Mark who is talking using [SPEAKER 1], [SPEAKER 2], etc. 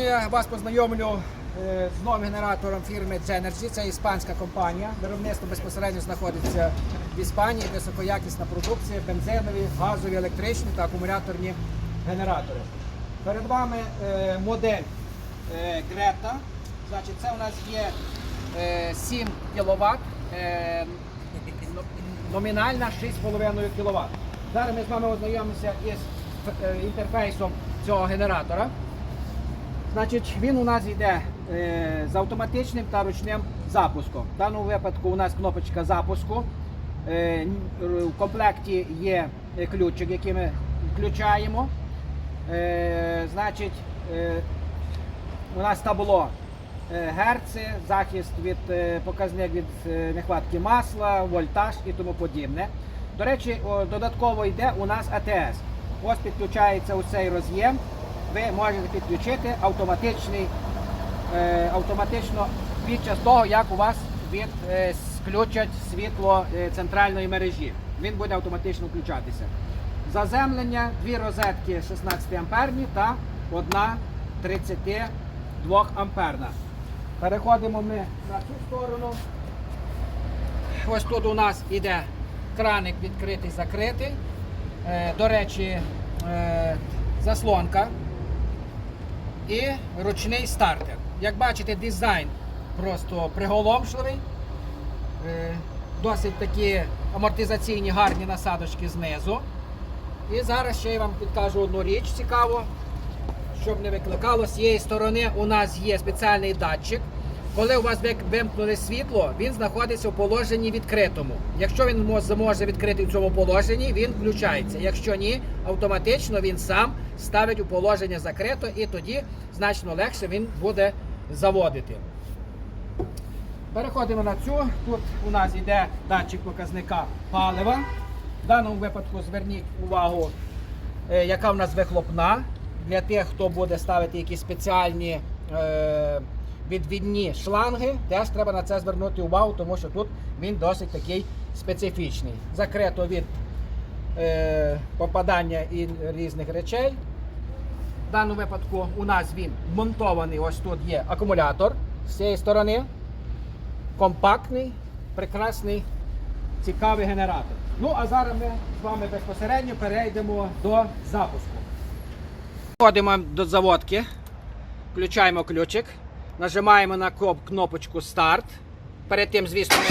[SPEAKER 1] Сьогодні я вас познайомлю е, з новим генератором фірми Genergy. Це іспанська компанія. Виробництво безпосередньо знаходиться в Іспанії. Високоякісна продукція, бензинові, газові, електричні та акумуляторні генератори. Перед вами е, модель Greta. Значить, це у нас є е, 7 кВт. Е, номінальна 6,5 кВт. Зараз ми з вами ознайомимося із інтерфейсом цього генератора. Значить, він у нас йде е, з автоматичним та ручним запуском. В даному випадку у нас кнопочка запуску. Е, в комплекті є е, ключик, який ми включаємо. Е, значить, е, у нас табло е, герци, захист від е, показник від е, нехватки масла, вольтаж і тому подібне. До речі, о, додатково йде у нас АТС. Ось підключається у цей роз'єм. Ви можете підключити автоматичний, е, автоматично під час того, як у вас від, е, включать світло е, центральної мережі. Він буде автоматично включатися. Заземлення, дві розетки 16 амперні та одна 32 амперна. Переходимо ми на цю сторону. Ось тут у нас іде краник відкритий, закритий. Е, до речі, е, заслонка і ручний стартер. Як бачите, дизайн просто приголомшливий. Е, досить такі амортизаційні гарні насадочки знизу. І зараз ще я вам підкажу одну річ цікаву, щоб не викликало. З цієї сторони у нас є спеціальний датчик. Коли у вас вимкнули світло, він знаходиться в положенні відкритому. Якщо він зможе відкрити в цьому положенні, він включається. Якщо ні, автоматично він сам ставить у положення закрито і тоді значно легше він буде заводити. Переходимо на цю. Тут у нас йде датчик показника палива. В даному випадку зверніть увагу, е, яка в нас вихлопна. Для тих, хто буде ставити якісь спеціальні е, відвідні шланги, теж треба на це звернути увагу, тому що тут він досить такий специфічний. Закрито від е, попадання і різних речей. В даному випадку у нас він монтований. Ось тут є акумулятор з цієї сторони компактний, прекрасний, цікавий генератор. Ну, а зараз ми з вами безпосередньо перейдемо до запуску. Входимо до заводки, включаємо ключик, нажимаємо на кнопочку старт. Перед тим, звісно, ми